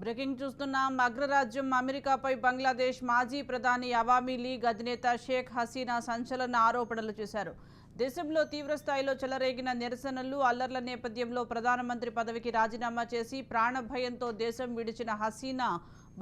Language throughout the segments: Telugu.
బ్రేకింగ్ చూస్తున్నాం. అగ్రరాజ్యం అమెరికాపై బంగ్లాదేశ్ మాజీ ప్రధాని అవామీ లీగ్ అధినేత షేక్ హసీనా సంచలన ఆరోపణలు చేశారు. దేశంలో తీవ్రస్థాయిలో చెలరేగిన నిరసనలు అల్లర్ల నేపథ్యంలో ప్రధానమంత్రి పదవికి రాజీనామా చేసి ప్రాణభయంతో దేశం విడిచిన హసీనా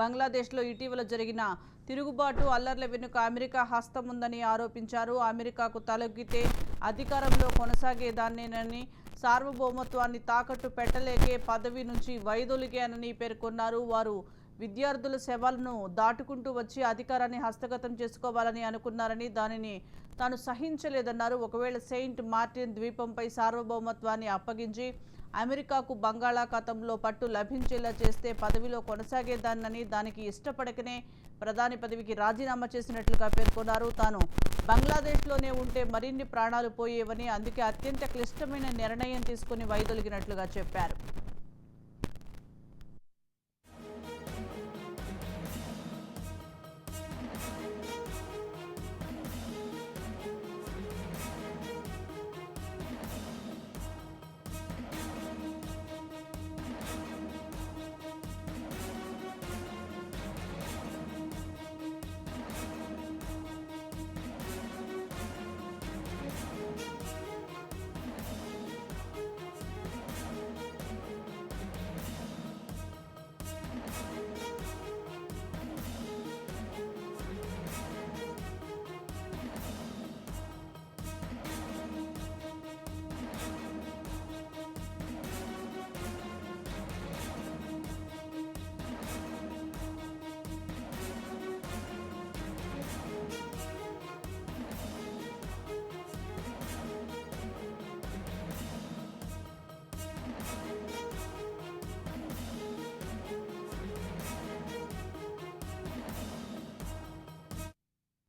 బంగ్లాదేశ్లో ఇటీవల జరిగిన తిరుగుబాటు అల్లర్ల వెనుక అమెరికా హస్తం ఉందని ఆరోపించారు. అమెరికాకు తలొగ్గితే అధికారంలో కొనసాగేదాన్నేనని సార్వభౌమత్వాన్ని తాకట్టు పెట్టలేకే పదవి నుంచి వైదొలిగానని పేర్కొన్నారు వారు. విద్యార్థుల సేవలను దాటుకుంటూ వచ్చి అధికారాన్ని హస్తగతం చేసుకోవాలని అనుకున్నారని దానిని తాను సహించలేదన్నారు. ఒకవేళ సెయింట్ మార్టిన్ ద్వీపంపై సార్వభౌమత్వాన్ని అప్పగించి అమెరికాకు బంగాళాఖాతంలో పట్టు లభించేలా చేస్తే పదవిలో కొనసాగేదాన్నని దానికి ఇష్టపడకనే ప్రధాని పదవికి రాజీనామా చేసినట్లుగా పేర్కొన్నారు. తాను బంగ్లాదేశ్లోనే ఉంటే మరిన్ని ప్రాణాలు పోయేవని అందుకే అత్యంత క్లిష్టమైన నిర్ణయం తీసుకుని వైదొలిగినట్లుగా చెప్పారు.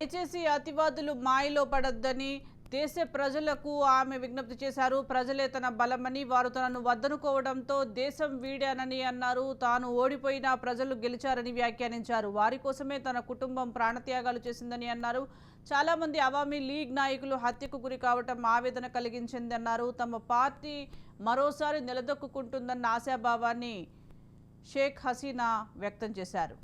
దయచేసి అతివాదులు మాయలో పడొద్దని దేశ ప్రజలకు ఆమె విజ్ఞప్తి చేశారు. ప్రజలే తన బలమని వారు తనను వద్దనుకోవడంతో దేశం వీడానని అన్నారు. తాను ఓడిపోయినా ప్రజలు గెలిచారని వ్యాఖ్యానించారు. వారి కోసమే తన కుటుంబం ప్రాణత్యాగాలు చేసిందని అన్నారు. చాలా మంది అవామీ లీగ్ నాయకులు హత్యకు గురి కావటం ఆవేదన కలిగించిందన్నారు. తమ పార్టీ మరోసారి నిలదొక్కుంటుందన్న ఆశాభావాన్ని షేక్ హసీనా వ్యక్తం చేశారు.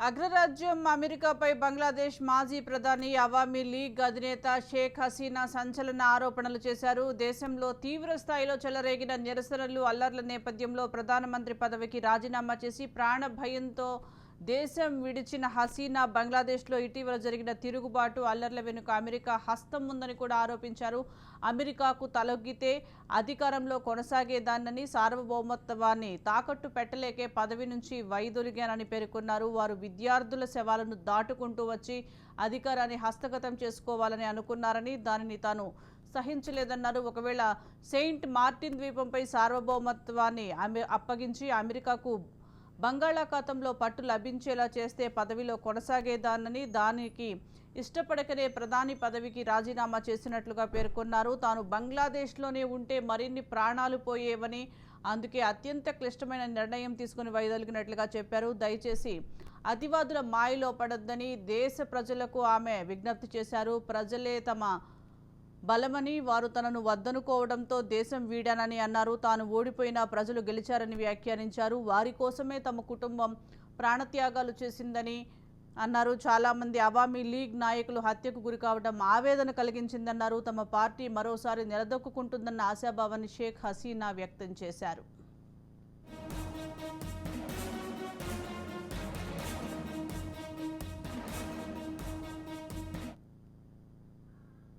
అగ్రరాజ్యం అమెరికాపై బంగ్లాదేశ్ మాజీ ప్రధాని అవామీ లీగ్ అధినేత షేక్ హసీనా సంచలన ఆరోపణలు చేశారు. దేశంలో తీవ్ర స్థాయిలో చెలరేగిన నిరసనలు అల్లర్ల నేపథ్యంలో ప్రధానమంత్రి పదవికి రాజీనామా చేసి ప్రాణ భయంతో దేశం విడిచిన హసీనా బంగ్లాదేశ్లో ఇటీవల జరిగిన తిరుగుబాటు అల్లర్ల వెనుక అమెరికా హస్తం ఉందని కూడా ఆరోపించారు. అమెరికాకు తలొగ్గితే అధికారంలో కొనసాగేదాన్నని సార్వభౌమత్వాన్ని తాకట్టు పెట్టలేకే పదవి నుంచి వైదొలిగానని పేర్కొన్నారు. వారు విద్యార్థుల శవాలను దాటుకుంటూ వచ్చి అధికారాన్ని హస్తగతం చేసుకోవాలని అనుకున్నారని దానిని తాను సహించలేదన్నారు. ఒకవేళ సెయింట్ మార్టిన్ ద్వీపంపై సార్వభౌమత్వాన్ని అమె అప్పగించి అమెరికాకు బంగాళాఖాతంలో పట్టు లభించేలా చేస్తే పదవిలో కొనసాగేదానని దానికి ఇష్టపడకనే ప్రధాని పదవికి రాజీనామా చేసినట్లుగా పేర్కొన్నారు. తాను బంగ్లాదేశ్లోనే ఉంటే మరిన్ని ప్రాణాలు పోయేవని అందుకే అత్యంత క్లిష్టమైన నిర్ణయం తీసుకుని వైదొలిగినట్లుగా చెప్పారు. దయచేసి అతివాదుల మాయలో పడొద్దని దేశ ప్రజలకు ఆమె విజ్ఞప్తి చేశారు. ప్రజలే తమ బలమని వారు తనను వద్దనుకోవడంతో దేశం వీడానని అన్నారు. తాను ఓడిపోయినా ప్రజలు గెలిచారని వ్యాఖ్యానించారు. వారి కోసమే తమ కుటుంబం ప్రాణత్యాగాలు చేసిందని అన్నారు. చాలా మంది అవామీ లీగ్ నాయకులు హత్యకు గురి కావడం ఆవేదన కలిగించిందన్నారు. తమ పార్టీ మరోసారి నిలదొక్కుంటుందన్న ఆశాభావాన్ని షేక్ హసీనా వ్యక్తం చేశారు.